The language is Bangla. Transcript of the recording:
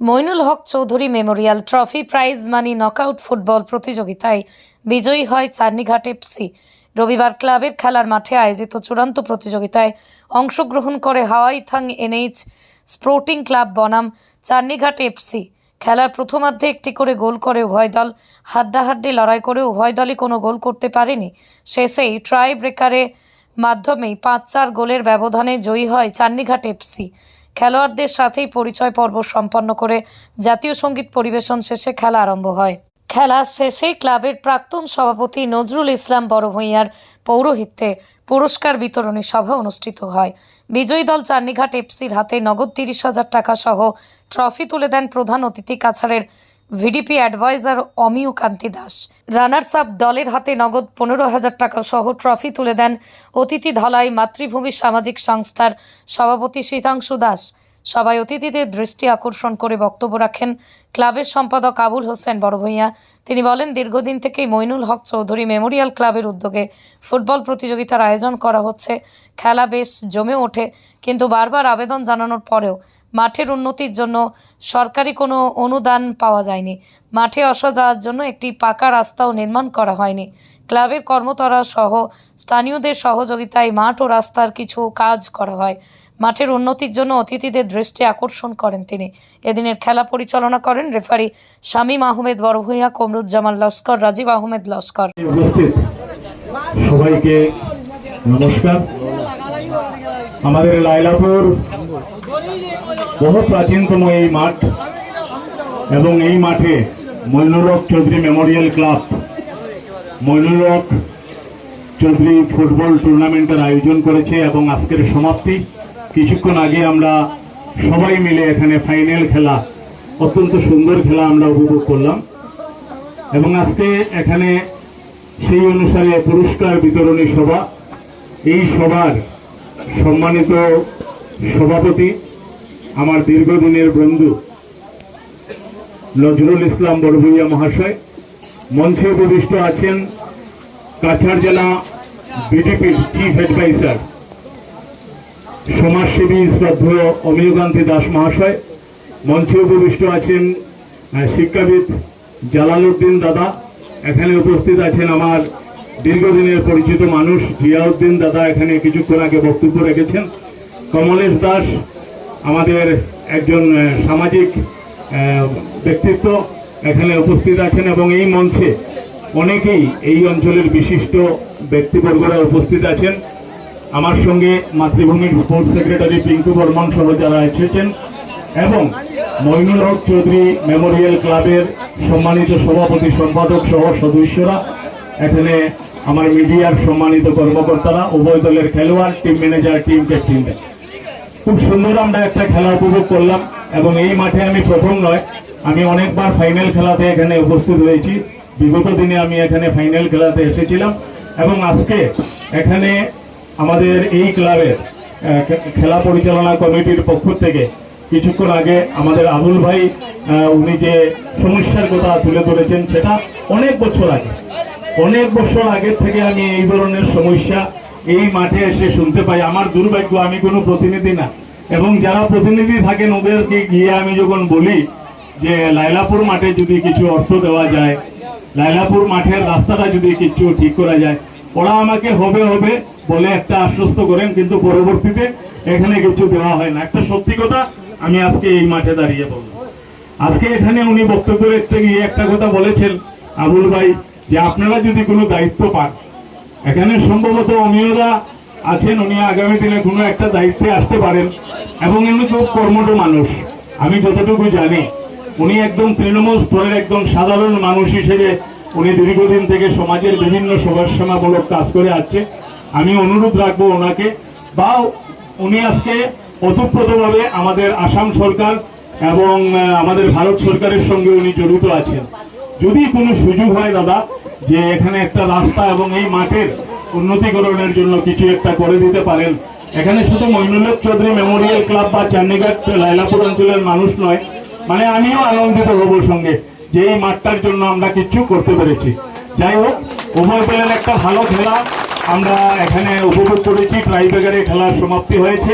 Moinul Haque Chowdhury memorial trophy prize money knockout football প্রতিযোগিতায় বিজয়ী হয় চার্নিঘাট এফসি। রবিবার ক্লাবের খেলার মাঠে আয়োজিত চূড়ান্ত প্রতিযোগিতায় অংশগ্রহণ করে Hawai Thang NH sporting club বনাম চার্নিঘাট এফসি। খেলার প্রথমার্ধে একটি করে গোল করে উভয় দল হাড্ডাহাড্ডি লড়াই করে উভয় দলই কোনো গোল করতে পারেনি। শেষেই ট্রাই ব্রেকারে মাধ্যমেই পাঁচ চার গোলের ব্যবধানে জয়ী হয় চান্নিঘাট এফসি। খেলোয়াড়দের সাথেই পরিচয় পর্ব সম্পন্ন করে জাতীয় সংগীত পরিবেশন শেষে খেলা আরম্ভ হয়। খেলা শেষে ক্লাবের প্রাক্তন সভাপতি নজরুল ইসলাম বড়ভূঁইয়ার পৌরোহিত্যে পুরস্কার বিতরণী সভা অনুষ্ঠিত হয়। বিজয়ী দল চান্নিঘাট এফসির হাতে নগদ তিরিশ হাজার টাকা সহ ট্রফি তুলে দেন প্রধান অতিথি কাছাড়ের VDP adviser Amiya Kanti Das. Runners up দলের হাতে নগদ পনেরো হাজার টাকা সহ ট্রফি তুলে দেন অতিথি ধলাই মাতৃভূমি সামাজিক সংস্থার সভাপতি শীতাংশু দাস। সবাই অতিথিদের দৃষ্টি আকর্ষণ করে বক্তব্য রাখেন ক্লাবের সম্পাদক আবুল হোসেন বড়ভূঁইয়া। তিনি বলেন, দীর্ঘদিন থেকেই মইনুল হক চৌধুরী মেমোরিয়াল ক্লাবের উদ্যোগে ফুটবল প্রতিযোগিতার আয়োজন করা হচ্ছে। খেলা বেশ জমে ওঠে, কিন্তু বারবার আবেদন জানানোর পরেও মাঠের উন্নতির জন্য সরকারি কোনো অনুদান পাওয়া যায়নি। মাঠে আসা যাওয়ার জন্য একটি পাকা রাস্তাও নির্মাণ করা হয়নি। ক্লাবের কর্মতরা সহ স্থানীয়দের সহযোগিতায় মাঠ ও রাস্তার কিছু কাজ করা হয়। মাঠের উন্নতির জন্য অতিথিদের দৃষ্টি আকর্ষণ করেন তিনি। এদিনের খেলা পরিচালনা করেন রেফারি শামীম আহমেদ বড়ভূঁইয়া কমরুজ্জামান লস্কর, রাজীব আহমেদ লস্কর। সবাইকে নমস্কার। আমাদের লাইলাপুর বহু প্রাচীনতম এই মাঠ এবং এই মাঠে মইনুরক চৌধুরী মেমোরিয়াল ক্লাব মইনুরক চৌধুরী ফুটবল টুর্নামেন্টের আয়োজন করেছে এবং আজকের সমাপ্তি। কিছুক্ষণ আগে আমরা সবাই মিলে এখানে ফাইনাল খেলা, অত্যন্ত সুন্দর খেলা আমরা উপভোগ করলাম। এবং আজকে এখানে সেই অনুসারে পুরস্কার বিতরণী সভা। এই সভার সম্মানিত সভাপতি আমার দীর্ঘদিনের বন্ধু নজরুল ইসলাম বড়ভূইয়া মহাশয়। মঞ্চে উপবিষ্ট আছেন কাছাড় জেলা বিজেপির চিফ অ্যাডভাইজার সমাজসেবী শ্রদ্ধেয় অমিয়কান্তি দাস মহাশয়। মঞ্চে উপবিষ্ট আছেন শিক্ষাবিদ জালালউদ্দিন দাদা। এখানে উপস্থিত আছেন আমার দীর্ঘদিনের পরিচিত মানুষ জিয়াউদ্দিন দাদা। এখানে কিছুক্ষণ আগে বক্তব্য রেখেছেন। কমলেশ দাস আমাদের একজন সামাজিক ব্যক্তিত্ব। এখানে উপস্থিত আছেন এবং এই মঞ্চে অনেকেই এই অঞ্চলের বিশিষ্ট ব্যক্তিবর্গরা উপস্থিত আছেন। আমার সঙ্গে মাতৃভূমির স্পোর্টস সেক্রেটারি পিঙ্কু বর্মন সহ যারা এসেছেন এবং মইনুল হক চৌধুরী মেমোরিয়াল ক্লাবের সম্মানিত সভাপতি, সম্পাদক সহ সদস্যরা, এখানে আমার মিডিয়ার সম্মানিত কর্মকর্তারা, উভয় দলের খেলোয়াড় টিম ম্যানেজার টিম ক্যাপ্টেনরা খুব সুন্দর আমরা একটা খেলা উপভোগ করলাম এবং এই মাঠে আমি প্রথম নয় আমি অনেকবার ফাইনাল খেলাতে এখানে উপস্থিত হয়েছি। বিগত দিনে আমি এখানে ফাইনাল খেলাতে এসেছিলাম এবং আজকে এখানে আমাদের এই ক্লাবের খেলা পরিচালনা কমিটির পক্ষ থেকে কিছুক্ষণ আগে আমাদের আবুল ভাই উনি যে সমস্যার কথা তুলে ধরেছেন সেটা অনেক বছর আগে। অনেক বছর আগের থেকে আমি এই ধরনের সমস্যা এই মাঠে এসে শুনতে পাই। আমার দুর্ভাগ্য, আমি কোনো প্রতিনিধি না। এবং যারা প্রতিনিধি থাকেন, ওদেরকে গিয়ে আমি যখন বলি যে লাইলাপুর মাঠে যদি কিছু অর্থ দেওয়া যায়, লাইলাপুর মাঠের রাস্তাটা যদি কিছু ঠিক করা যায়, ওরা আমাকে হবে হবে বলে একটা আশ্বস্ত করেন, কিন্তু পরবর্তীতে এখানে কিছু দেওয়া হয় না। একটা সত্যি কথা, আমি আজকে এই মাঠে দাঁড়িয়ে বলব। আজকে এখানে উনি বক্তব্য রাখতে গিয়ে একটা কথা বলেছেন আবুল ভাই, যে আপনারা যদি কোনো দায়িত্ব পান, এখানে সম্ভবত অমিয়রা আছেন, উনি আগামী দিনে কোনো একটা দায়িত্বে আসতে পারেন, এবং উনি খুব কর্মঠ মানুষ। আমি যতটুকু জানি উনি একদম তৃণমূল স্তরের একদম সাধারণ মানুষ হিসেবে উনি দীর্ঘদিন থেকে সমাজের বিভিন্ন সমাজসেবামূলক কাজ করে আসছে। আমি অনুরোধ রাখব ওনাকে। বা উনি আজকে ওতপ্রোতভাবে আমাদের আসাম সরকার এবং আমাদের ভারত সরকারের সঙ্গে উনি জড়িত আছেন। যদি কোনো সুযোগ হয় দাদা, যে এখানে একটা রাস্তা এবং এই মাঠের উন্নতিকরণের জন্য কিছু একটা করে দিতে পারেন। এখানে শুধু মইনুল্লাহ চৌধুরী মেমোরিয়াল ক্লাব বা চান্দিঘাট লাইলাপুর অঞ্চলের মানুষ নয় মানে আমিও আনন্দিত হব সঙ্গে, যে এই মাঠটার জন্য আমরা কিছু করতে পেরেছি। যাই হোক, উভয় দলের একটা ভালো খেলা আমরা এখানে উপভোগ করেছি। ট্রাইবেগারে খেলার সমাপ্তি হয়েছে।